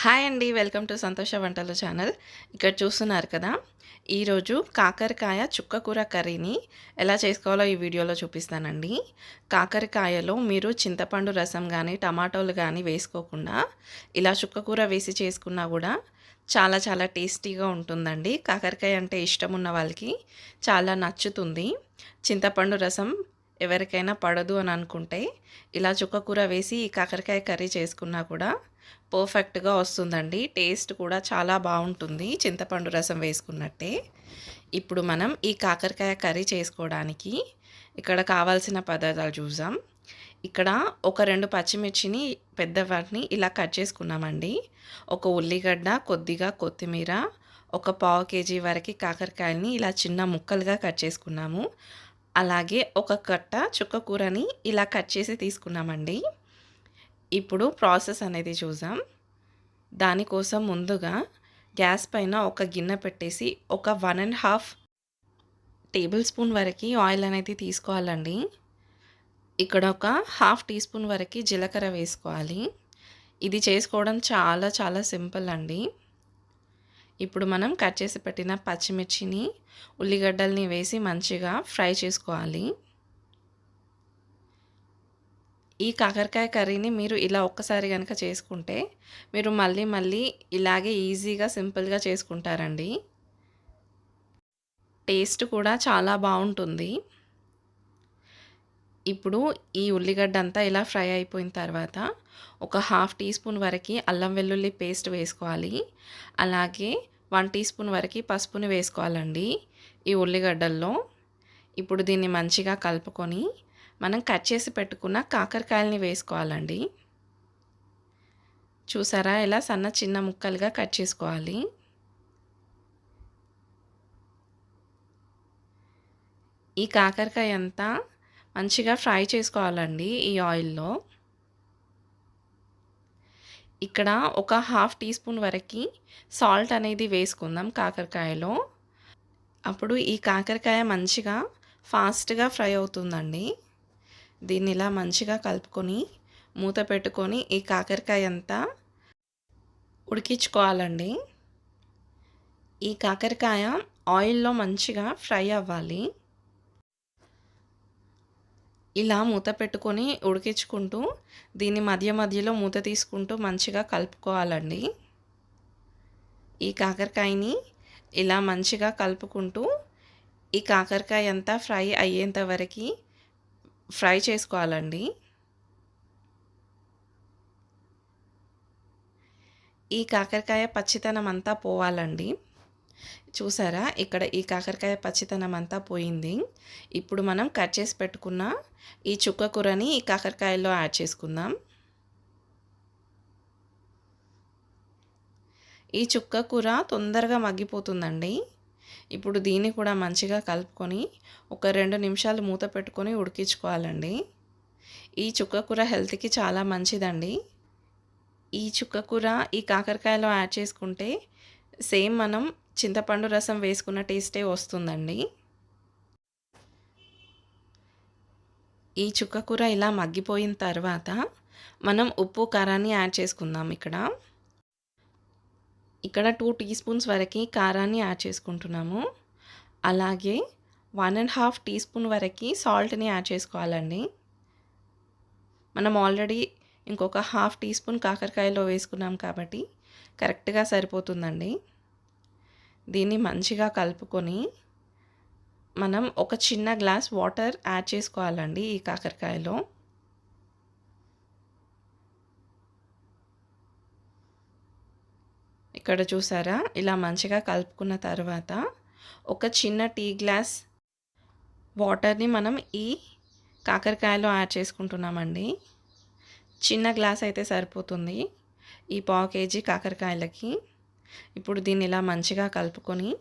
Hi అండి welcome to సంతోష వంటల ఛానల్. ఇక్కడ చూస్తున్నారు కదా ఈరోజు కాకరకాయ చుక్క కూర కర్రీని ఎలా చేసుకోవాలో ఈ వీడియోలో చూపిస్తానండి. కాకరకాయలో మీరు చింతపండు రసం కానీ టమాటోలు కానీ వేసుకోకుండా ఇలా చుక్కకూర వేసి చేసుకున్నా కూడా చాలా చాలా టేస్టీగా ఉంటుందండి. కాకరకాయ అంటే ఇష్టం ఉన్న వాళ్ళకి చాలా నచ్చుతుంది. చింతపండు రసం ఎవరికైనా పడదు అని అనుకుంటే ఇలా చుక్క కూర వేసి ఈ కాకరకాయ కర్రీ చేసుకున్నా కూడా పర్ఫెక్ట్గా వస్తుందండి. టేస్ట్ కూడా చాలా బాగుంటుంది. చింతపండు రసం వేసుకున్నట్టే. ఇప్పుడు మనం ఈ కాకరకాయ కర్రీ చేసుకోవడానికి ఇక్కడ కావాల్సిన పదార్థాలు చూసాం ఇక్కడ ఒక రెండు పచ్చిమిర్చిని పెద్ద వాటిని ఇలా కట్ చేసుకున్నామండి. ఒక ఉల్లిగడ్డ కొద్దిగా కొత్తిమీర ఒక పావు కేజీ వరకు కాకరకాయని ఇలా చిన్న ముక్కలుగా కట్ చేసుకున్నాము. అలాగే ఒక కట్ట చుక్క కూరని ఇలా కట్ చేసి తీసుకున్నామండి. ఇప్పుడు ప్రాసెస్ అనేది చూసాం. దానికోసం ముందుగా గ్యాస్ పైన ఒక గిన్నె పెట్టేసి ఒక one and half tablespoon వరకు ఆయిల్ అనేది తీసుకోవాలండి. ఇక్కడ ఒక హాఫ్ టీ స్పూన్ వరకు జీలకర్ర వేసుకోవాలి. ఇది చేసుకోవడం చాలా చాలా సింపుల్ అండి. ఇప్పుడు మనం కట్ చేసి పెట్టిన పచ్చిమిర్చిని ఉల్లిగడ్డల్ని వేసి మంచిగా ఫ్రై చేసుకోవాలి. ఈ కాకరకాయ కర్రీని మీరు ఇలా ఒక్కసారి కనుక చేసుకుంటే మీరు మళ్ళీ మళ్ళీ ఇలాగే ఈజీగా సింపుల్గా చేసుకుంటారండి. టేస్ట్ కూడా చాలా బాగుంటుంది. ఇప్పుడు ఈ ఉల్లిగడ్డ అంతా ఇలా ఫ్రై అయిపోయిన తర్వాత ఒక హాఫ్ టీ స్పూన్ వరకు అల్లం వెల్లుల్లి పేస్ట్ వేసుకోవాలి. అలాగే వన్ టీ స్పూన్ వరకు పసుపుని వేసుకోవాలండి ఈ ఉల్లిగడ్డల్లో. ఇప్పుడు దీన్ని మంచిగా కలుపుకొని మనం కట్ చేసి పెట్టుకున్న కాకరకాయలని వేసుకోవాలండి. చూసారా? ఇలా సన్న చిన్న ముక్కలుగా కట్ చేసుకోవాలి. ఈ కాకరకాయ అంతా మంచిగా ఫ్రై చేసుకోవాలండి ఈ ఆయిల్లో. ఇక్కడ ఒక హాఫ్ టీ స్పూన్ వరకు సాల్ట్ అనేది వేసుకుందాం కాకరకాయలో. అప్పుడు ఈ కాకరకాయ మంచిగా ఫాస్ట్గా ఫ్రై అవుతుందండి. దీన్ని ఇలా మంచిగా కలుపుకొని మూత పెట్టుకొని ఈ కాకరకాయ అంతా ఉడికించుకోవాలండి. ఈ కాకరకాయ ఆయిల్లో మంచిగా ఫ్రై అవ్వాలి. ఇలా మూత పెట్టుకొని ఉడికించుకుంటూ దీన్ని మధ్య మధ్యలో మూత తీసుకుంటూ మంచిగా కలుపుకోవాలండి. ఈ కాకరకాయని ఇలా మంచిగా కలుపుకుంటూ ఈ కాకరకాయ అంతా ఫ్రై అయ్యేంత వరకు ఫ్రై చేసుకోవాలండి. ఈ కాకరకాయ పచ్చితనం అంతా పోవాలండి. చూసారా? ఇక్కడ ఈ కాకరకాయ పచ్చితనం అంతా పోయింది. ఇప్పుడు మనం కట్ చేసి పెట్టుకున్న ఈ చుక్క కూరని ఈ కాకరకాయలో యాడ్ చేసుకుందాం. ఈ చుక్క కూర తొందరగా మగ్గిపోతుందండి. ఇప్పుడు దీన్ని కూడా మంచిగా కలుపుకొని ఒక రెండు నిమిషాలు మూత పెట్టుకొని ఉడికించుకోవాలండి. ఈ చుక్క కూర హెల్త్కి చాలా మంచిదండి. ఈ చుక్క కూర ఈ కాకరకాయలో యాడ్ చేసుకుంటే సేమ్ మనం చింతపండు రసం వేసుకున్న టేస్టే వస్తుందండి. ఈ చుక్క కూర ఇలా మగ్గిపోయిన తర్వాత మనం ఉప్పు కారాన్ని యాడ్ చేసుకుందాం ఇక్కడ. ఇక్కడ టూ టీ స్పూన్స్ వరకు కారాన్ని యాడ్ చేసుకుంటున్నాము. అలాగే one and half teaspoon వరకు సాల్ట్ని యాడ్ చేసుకోవాలండి. మనం ఆల్రెడీ ఇంకొక హాఫ్ టీ స్పూన్ కాకరకాయలో వేసుకున్నాం కాబట్టి కరెక్ట్గా సరిపోతుందండి. దీన్ని మంచిగా కలుపుకొని మనం ఒక చిన్న గ్లాస్ వాటర్ యాడ్ చేసుకోవాలండి ఈ కాకరకాయలో. ఇక్కడ చూసారా? ఇలా మంచిగా కలుపుకున్న తర్వాత ఒక చిన్న టీ గ్లాస్ వాటర్ని మనం ఈ కాకరకాయలో యాడ్ చేసుకుంటున్నామండి. చిన్న గ్లాస్ అయితే సరిపోతుంది ఈ పావు కేజీ కాకరకాయలకి. ఇప్పుడు దీన్ని ఇలా మంచిగా కలుపుకొని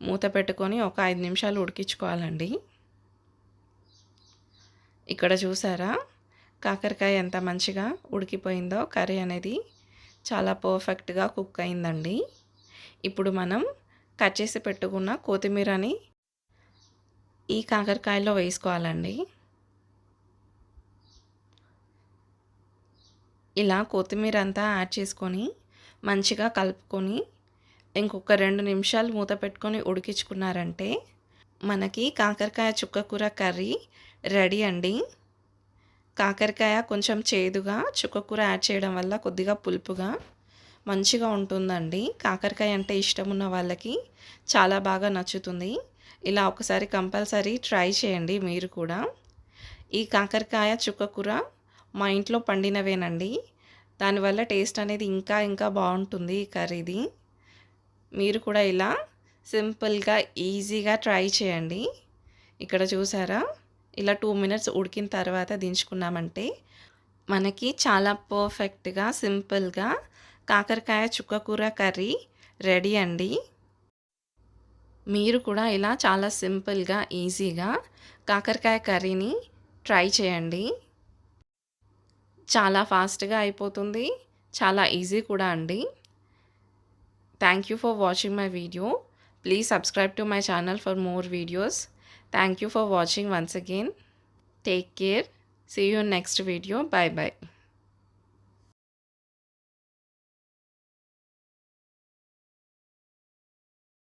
మూత పెట్టుకొని ఒక ఐదు నిమిషాలు ఉడికించుకోవాలండి. ఇక్కడ చూసారా? కాకరకాయ ఎంత మంచిగా ఉడికిపోయిందో కర్రీ అనేది చాలా పర్ఫెక్ట్గా కుక్ అయిందండి. ఇప్పుడు మనం కట్ చేసి పెట్టుకున్న కొత్తిమీరని ఈ కాకరకాయలో వేసుకోవాలండి. ఇలా కొత్తిమీర అంతా యాడ్ చేసుకొని మంచిగా కలుపుకొని ఇంకొక రెండు నిమిషాలు మూత పెట్టుకొని ఉడికించుకున్నారంటే మనకి కాకరకాయ చుక్క కూర కర్రీ రెడీ అండి. కాకరకాయ కొంచెం చేదుగా చుక్కకూర యాడ్ చేయడం వల్ల కొద్దిగా పులుపుగా మంచిగా ఉంటుందండి. కాకరకాయ అంటే ఇష్టం ఉన్న వాళ్ళకి చాలా బాగా నచ్చుతుంది. ఇలా ఒకసారి కంపల్సరీ ట్రై చేయండి మీరు కూడా. ఈ కాకరకాయ చుక్కకూర మా ఇంట్లో పండినవేనండి. దానివల్ల టేస్ట్ అనేది ఇంకా ఇంకా బాగుంటుంది ఈ కర్రీది. మీరు కూడా ఇలా సింపుల్గా ఈజీగా ట్రై చేయండి. ఇక్కడ చూసారా? ఇలా టూ మినిట్స్ ఉడికిన తర్వాత దించుకున్నామంటే మనకి చాలా పర్ఫెక్ట్గా సింపుల్గా కాకరకాయ చుక్కకూర కర్రీ రెడీ అండి. మీరు కూడా ఇలా చాలా సింపుల్గా ఈజీగా కాకరకాయ కర్రీని ట్రై చేయండి. చాలా ఫాస్ట్గా అయిపోతుంది చాలా ఈజీ కూడా అండి. Thank you for watching my video please subscribe to my channel for more videos Thank you for watching once again. Take care. See you next video. Bye bye.